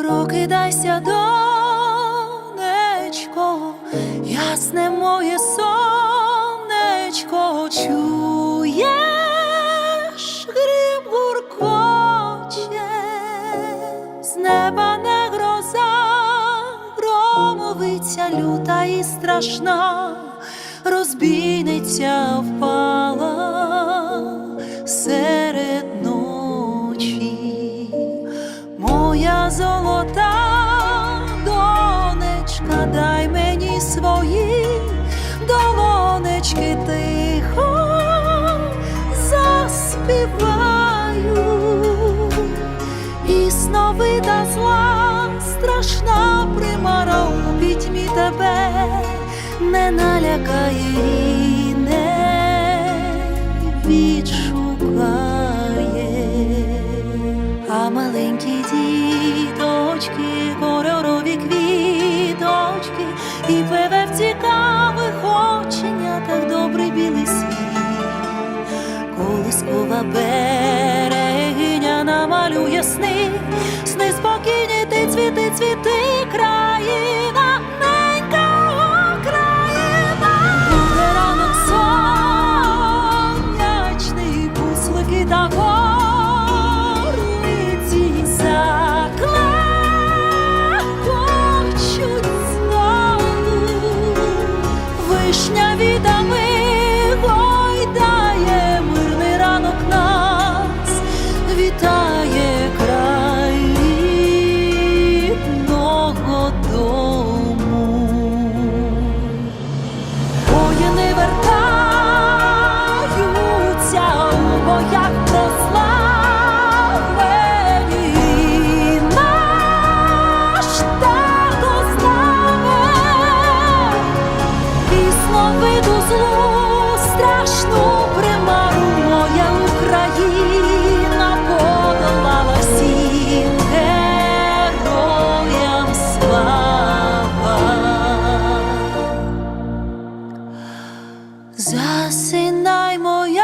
Прокидайся, донечко, ясне моє сонечко, чуєш, грім гуркоче, з неба не гроза, громовиця люта і страшна, розбійниця впала Моя золота донечка, дай мені свої долонечки тихо заспіваю. І сновида зла, страшна примара у пітьмі тебе не налякає відшукає. А маленькі діточки, кольорові квіточки, і певе в цікавих оченятах добрий білий світ. Колискова берегиня намалює сни, сни спокійні, 多。Засинай моя